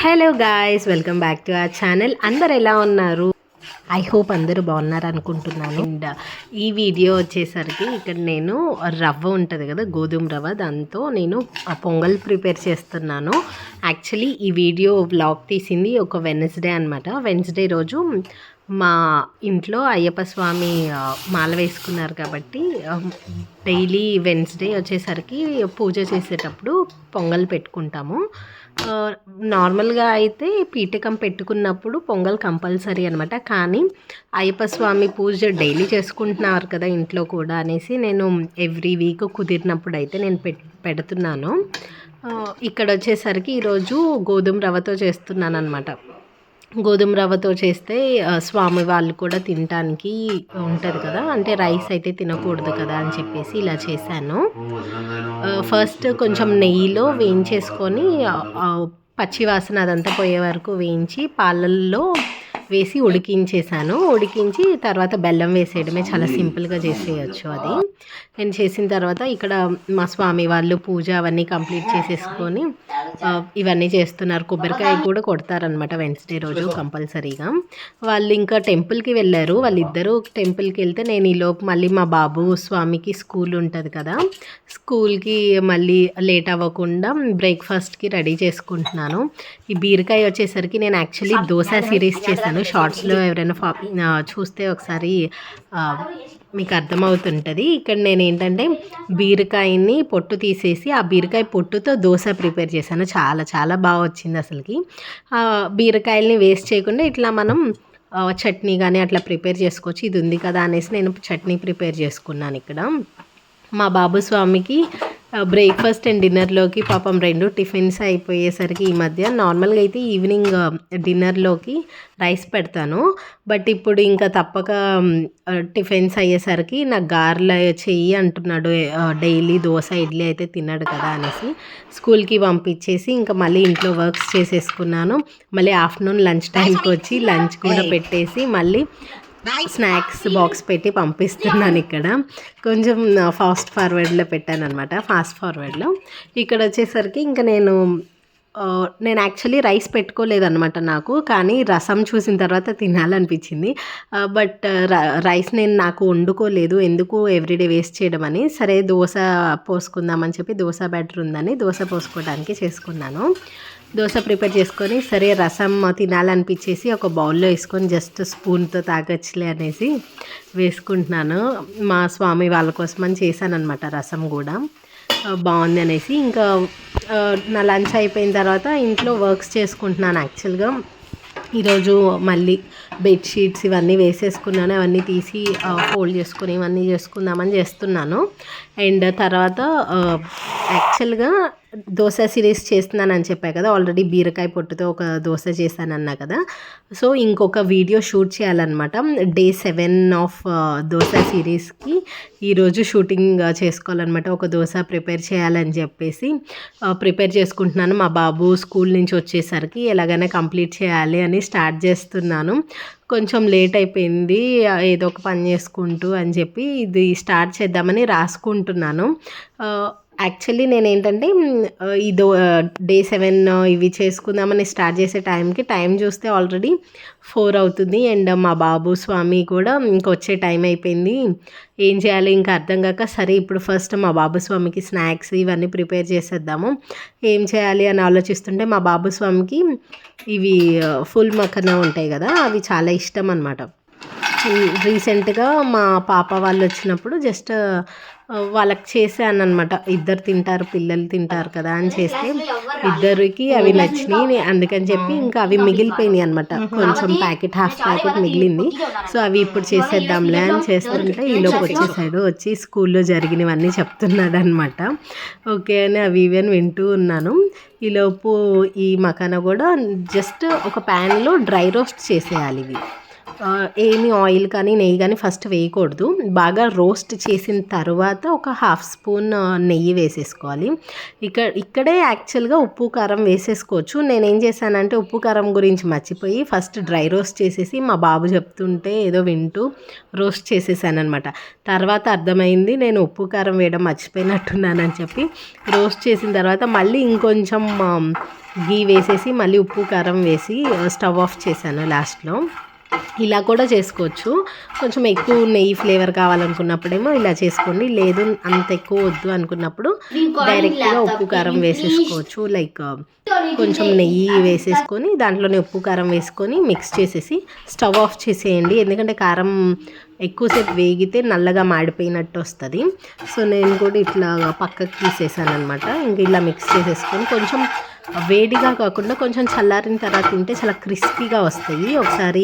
Hello guys welcome back to our channel అందరు ఎలా ఉన్నారు? ఐ హోప్ అందరూ బాగున్నారు అనుకుంటున్నాను. అండ్ uh, ఈ వీడియో వచ్చేసరికి ఇక్కడ నేను రవ్వ ఉంటుంది కదా గోధుమ రవ్వ. దాంతో నేను పొంగల్ ప్రిపేర్ చేస్తున్నాను. యాక్చువల్లీ ఈ వీడియో వ్లాగ్ తీసింది ఒక వెన్స్డే అనమాట వెన్స్డే రోజు మా ఇంట్లో అయ్యప్ప స్వామి మాల వేసుకున్నారు కాబట్టి డైలీ వెన్స్డే వచ్చేసరికి పూజ చేసేటప్పుడు పొంగల్ పెట్టుకుంటాము. నార్మల్గా అయితే పీఠకం పెట్టుకున్నప్పుడు పొంగల్ కంపల్సరీ అనమాట కానీ అయ్యప్ప స్వామి పూజ డైలీ చేసుకుంటున్నారు కదా ఇంట్లో కూడా అనేసి నేను ఎవ్రీ వీక్ కుదిరినప్పుడు అయితే నేను పెట్ పెడుతున్నాను. ఇక్కడ వచ్చేసరికి ఈరోజు గోధుమ రవ్వతో చేస్తున్నాను అనమాట గోధుమ రవ్వతో చేస్తే స్వామి వాళ్ళు కూడా తినటానికి ఉంటుంది కదా. అంటే రైస్ అయితే తినకూడదు కదా అని చెప్పేసి ఇలా చేశాను. ఫస్ట్ కొంచెం నెయ్యిలో వేయించేసుకొని పచ్చి వాసన అదంతా పోయే వరకు వేయించి పాలల్లో వేసి ఉడికించేసాను ఉడికించి తర్వాత బెల్లం వేసేయడమే చాలా సింపుల్గా చేసేయచ్చు అది. నేను చేసిన తర్వాత ఇక్కడ మా స్వామి వాళ్ళు పూజ అవన్నీ కంప్లీట్ చేసేసుకొని ఇవన్నీ చేస్తున్నారు. కొబ్బరికాయ కూడా కొడతారనమాట వెన్స్డే రోజు కంపల్సరీగా. వాళ్ళు ఇంకా టెంపుల్కి వెళ్ళారు. వాళ్ళిద్దరూ టెంపుల్కి వెళ్తే నేను ఈలోపు మళ్ళీ మా బాబు స్వామికి స్కూల్ ఉంటుంది కదా. స్కూల్కి మళ్ళీ లేట్ అవ్వకుండా బ్రేక్ఫాస్ట్కి రెడీ చేసుకుంటున్నాను. ఈ బీరకాయ వచ్చేసరికి నేను యాక్చువల్లీ దోశ సిరీస్ చేశాను. షార్ట్స్లో ఎవరైనా చూస్తే ఒకసారి మీకు అర్థమవుతుంటుంది. ఇక్కడ నేను ఏంటంటే బీరకాయని పొట్టు తీసేసి ఆ బీరకాయ పొట్టుతో దోశ ప్రిపేర్ చేశాను. చాలా చాలా బాగా వచ్చింది అసలుకి. బీరకాయల్ని వేస్ట్ చేయకుండా ఇట్లా మనం చట్నీ కానీ అట్లా ప్రిపేర్ చేసుకోవచ్చు. ఇది ఉంది కదా అనేసి నేను చట్నీ ప్రిపేర్ చేసుకున్నాను ఇక్కడ. మా బాబు స్వామికి బ్రేక్ఫాస్ట్ అండ్ డిన్నర్లోకి పాపం రెండు టిఫిన్స్ అయిపోయేసరికి ఈ మధ్య. నార్మల్గా అయితే ఈవినింగ్ డిన్నర్లోకి రైస్ పెడతాను. బట్ ఇప్పుడు ఇంకా తప్పక టిఫిన్స్ అయ్యేసరికి నాకు గారెల చెయ్యి అంటున్నాడు డైలీ దోశ ఇడ్లీ అయితే తిన్నాడు కదా అనేసి స్కూల్కి పంపించేసి ఇంకా మళ్ళీ ఇంట్లో వర్క్స్ చేసేసుకున్నాను. మళ్ళీ ఆఫ్టర్నూన్ లంచ్ టైంకి వచ్చి లంచ్ కూడా పెట్టేసి మళ్ళీ స్నాక్స్ బాక్స్ పెట్టి పంపిస్తున్నాను ఇక్కడ. కొంచెం ఫాస్ట్ ఫార్వర్డ్లో పెట్టాను అనమాట ఫాస్ట్ ఫార్వర్డ్లో. ఇక్కడ వచ్చేసరికి ఇంకా నేను నేను యాక్చువల్లీ రైస్ పెట్టుకోలేదన్నమాట నాకు కానీ రసం చూసిన తర్వాత తినాలనిపించింది. బట్ రైస్ నేను నాకు వండుకోలేదు. ఎందుకు ఎవ్రీడే వేస్ట్ చేయడం అని. సరే దోశ పోసుకుందామని చెప్పి దోశ బ్యాటర్ ఉందని దోశ పోసుకోవడానికి చేసుకున్నాను. దోశ ప్రిపేర్ చేసుకొని సరే రసం తినాలనిపించేసి ఒక బౌల్లో వేసుకొని జస్ట్ స్పూన్తో తాగొచ్చులే అనేసి వేసుకుంటున్నాను. మా స్వామి వాళ్ళ కోసమని చేశాను అనమాట రసం కూడా. బాగుంది అనేసి ఇంకా నా లంచ్ అయిపోయిన తర్వాత ఇంట్లో వర్క్స్ చేసుకుంటున్నాను యాక్చువల్గా. ఈరోజు మళ్ళీ బెడ్షీట్స్ ఇవన్నీ వేసేసుకున్నాను. అవన్నీ తీసి ఫోల్డ్ చేసుకుని ఇవన్నీ చేసుకుందామని చేస్తున్నాను. అండ్ తర్వాత యాక్చువల్గా దోశ సిరీస్ చేస్తున్నానని చెప్పా కదా ఆల్రెడీ బీరకాయ పొట్టుతో ఒక దోశ చేశానన్నా కదా. సో ఇంకొక వీడియో షూట్ చేయాలన్నమాట. డే సెవెన్ ఆఫ్ దోశ సిరీస్కి ఈరోజు షూటింగ్ చేసుకోవాలన్నమాట. ఒక దోశ ప్రిపేర్ చేయాలని చెప్పేసి ప్రిపేర్ చేసుకుంటున్నాను. మా బాబు స్కూల్ నుంచి వచ్చేసరికి ఎలాగైనా కంప్లీట్ చేయాలి అని స్టార్ట్ చేస్తున్నాను. కొంచెం లేట్ అయిపోయింది ఏదో ఒక పని చేసుకుంటూ అని చెప్పి ఇది స్టార్ట్ చేద్దామని రాసుకుంటున్నాను. యాక్చువల్లీ నేను ఏంటంటే ఇదో డే సెవెన్ ఇవి చేసుకుందామని స్టార్ట్ చేసే టైంకి టైం చూస్తే ఆల్రెడీ ఫోర్ అవుతుంది. అండ్ మా బాబు స్వామి కూడా ఇంకొచ్చే టైం అయిపోయింది. ఏం చేయాలి ఇంకా అర్థం కాక సరే ఇప్పుడు ఫస్ట్ మా బాబు స్వామికి స్నాక్స్ ఇవన్నీ ప్రిపేర్ చేసేద్దాము. ఏం చేయాలి అని ఆలోచిస్తుంటే మా బాబు స్వామికి ఇవి ఫుల్ మక్కన ఉంటాయి కదా అవి చాలా ఇష్టం అనమాట రీసెంట్గా మా పాప వాళ్ళు వచ్చినప్పుడు జస్ట్ వాళ్ళకి చేశాను అనమాట ఇద్దరు తింటారు పిల్లలు తింటారు కదా అని చేస్తే ఇద్దరికి అవి నచ్చినాయి. అందుకని చెప్పి ఇంకా అవి మిగిలిపోయినాయి అనమాట కొంచెం ప్యాకెట్ హాఫ్ ప్యాకెట్ మిగిలింది. సో అవి ఇప్పుడు చేసేద్దాంలే అని చేస్తుంటే ఈలోపు వచ్చేసాడు. వచ్చి స్కూల్లో జరిగినవన్నీ చెప్తున్నాడు అనమాట ఓకే అని అవి ఇవి అని వింటూ ఉన్నాను. ఈలోపు ఈ మకాన కూడా జస్ట్ ఒక ప్యాన్లో డ్రై రోస్ట్ చేసేయాలి ఇవి. ఏమి ఆయిల్ కానీ నెయ్యి కానీ ఫస్ట్ వేయకూడదు. బాగా రోస్ట్ చేసిన తర్వాత ఒక హాఫ్ స్పూన్ నెయ్యి వేసేసుకోవాలి. ఇక్కడ ఇక్కడే యాక్చువల్గా ఉప్పు కారం వేసేసుకోవచ్చు. నేనేం చేశానంటే ఉప్పు కారం గురించి మర్చిపోయి ఫస్ట్ డ్రై రోస్ట్ చేసేసి మా బాబు చెప్తుంటే ఏదో వింటూ రోస్ట్ చేసేసాను అనమాట తర్వాత అర్థమైంది నేను ఉప్పు కారం వేయడం మర్చిపోయినట్టున్నానని చెప్పి రోస్ట్ చేసిన తర్వాత మళ్ళీ ఇంకొంచెం ఘీ గీ వేసేసి మళ్ళీ ఉప్పు కారం వేసి స్టవ్ ఆఫ్ చేశాను లాస్ట్లో. ఇలా కూడా చేసుకోవచ్చు. కొంచెం ఎక్కువ నెయ్యి ఫ్లేవర్ కావాలనుకున్నప్పుడేమో ఇలా చేసుకోండి. లేదు అంత ఎక్కువ వద్దు అనుకున్నప్పుడు డైరెక్ట్గా ఉప్పు కారం వేసేసుకోవచ్చు. లైక్ కొంచెం నెయ్యి వేసేసుకొని దాంట్లోనే ఉప్పు కారం వేసుకొని మిక్స్ చేసేసి స్టవ్ ఆఫ్ చేసేయండి. ఎందుకంటే కారం ఎక్కువసేపు వేగితే నల్లగా మాడిపోయినట్టు వస్తుంది. సో నేను కూడా ఇట్లా పక్కకి తీసేసాను అనమాట ఇంక ఇలా మిక్స్ చేసేసుకొని కొంచెం వేడిగా కాకుండా కొంచెం చల్లారిన తర్వాత తింటే చాలా క్రిస్పీగా వస్తాయి. ఒకసారి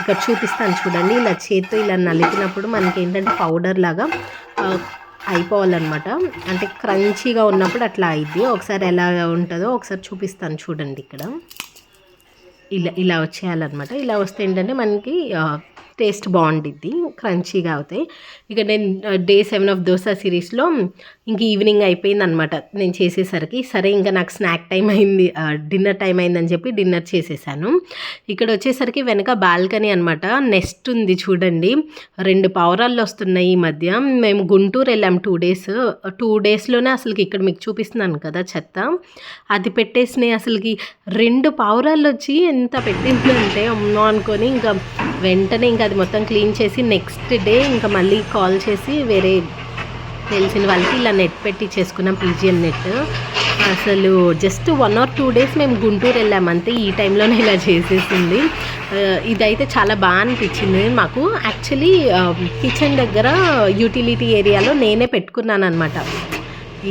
ఇక్కడ చూపిస్తాను చూడండి. ఇలా చేత్తో ఇలా నలిపినప్పుడు మనకి ఏంటంటే పౌడర్ లాగా అయిపోవాలన్నమాట. అంటే క్రంచీగా ఉన్నప్పుడు అట్లా అయింది ఒకసారి ఎలా ఉంటుందో ఒకసారి చూపిస్తాను చూడండి ఇక్కడ. ఇలా ఇలా వచ్చేయాలన్నమాట. ఇలా వస్తే ఏంటంటే మనకి టేస్ట్ బాగుండిద్ది. క్రంచీగా అవుతాయి. ఇక నేను డే సెవెన్ ఆఫ్ దోస సిరీస్లో ఇంక ఈవినింగ్ అయిపోయింది అనమాట నేను చేసేసరికి సరే ఇంకా నాకు స్నాక్ టైం అయింది డిన్నర్ టైం అయిందని చెప్పి డిన్నర్ చేసేసాను. ఇక్కడ వచ్చేసరికి వెనక బాల్కనీ అనమాట. నెస్ట్ ఉంది చూడండి. రెండు పావురాళ్ళు వస్తున్నాయి ఈ మధ్య. మేము గుంటూరు వెళ్ళాం టూ డేస్. టూ డేస్లోనే అసలుకి ఇక్కడ మీకు చూపిస్తున్నాను కదా చెత్త. అది పెట్టేసినాయి అసలుకి రెండు పావురాళ్ళు వచ్చి ఎంత పెట్టిందంటే అమ్మో అనుకొని ఇంకా వెంటనే ఇంకా అది మొత్తం క్లీన్ చేసి నెక్స్ట్ డే ఇంకా మళ్ళీ కాల్ చేసి వేరే తెలిసిన వాళ్ళకి ఇలా నెట్ పెట్టి చేసుకున్నాం పీజిఎన్ నెట్ అసలు just one or two days మేము గుంటూరు వెళ్ళామంతే ఈ టైంలోనే ఇలా చేసేసింది. Uh, ఇదైతే చాలా బాగా అనిపించింది. మాకు యాక్చువల్లీ కిచెన్ um, దగ్గర యూటిలిటీ ఏరియాలో నేనే పెట్టుకున్నాను అనమాట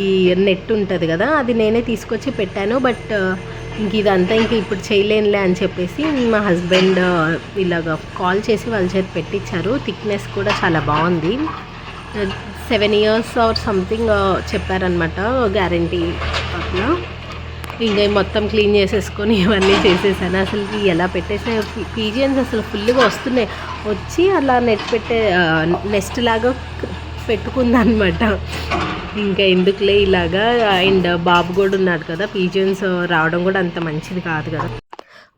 ఈ నెట్ ఉంటుంది కదా అది నేనే తీసుకొచ్చి పెట్టాను. బట్ uh, ఇంక ఇదంతా ఇంక ఇప్పుడు చేయలేనులే అని చెప్పేసి మా హస్బెండ్ uh, ఇలాగ కాల్ చేసి వాళ్ళ చేతి పెట్టించారు థిక్నెస్ కూడా చాలా బాగుంది. సెవెన్ ఇయర్స్ ఆర్ సంథింగ్ చెప్పారనమాట గ్యారంటీ అట్లా. ఇంకా మొత్తం క్లీన్ చేసేసుకొని ఇవన్నీ చేసేసాను. అసలు ఎలా పెట్టేసా పీజియన్స్ అసలు ఫుల్గా వస్తున్నాయి. వచ్చి అలా నెట్ పెట్టే నెస్ట్ లాగా పెట్టుకుందనమాట ఇంకా ఎందుకులే ఇలాగా అండ్ బాబు కూడా ఉన్నాడు కదా పీజియన్స్ రావడం కూడా అంత మంచిది కాదు కదా.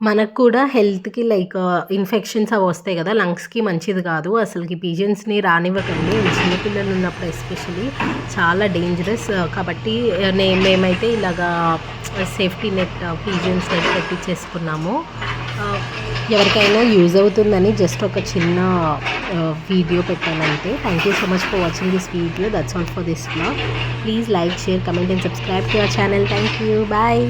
మనకు కూడా హెల్త్కి లైక్ ఇన్ఫెక్షన్స్ అవి వస్తాయి కదా లంగ్స్కి మంచిది కాదు. అసలుకి పీజియన్స్ని రానివ్వకండి. చిన్నపిల్లలు ఉన్నప్పుడు ఎస్పెషలీ చాలా డేంజరస్. కాబట్టి నే మేమైతే ఇలాగా సేఫ్టీ నెట్ పీజన్స్ నెట్ పెట్టించేసుకున్నాము ఎవరికైనా యూజ్ అవుతుందని జస్ట్ ఒక చిన్న video పెట్టానంటే thank you so much for watching this video that's all for this blog please like share comment and subscribe to our channel thank you bye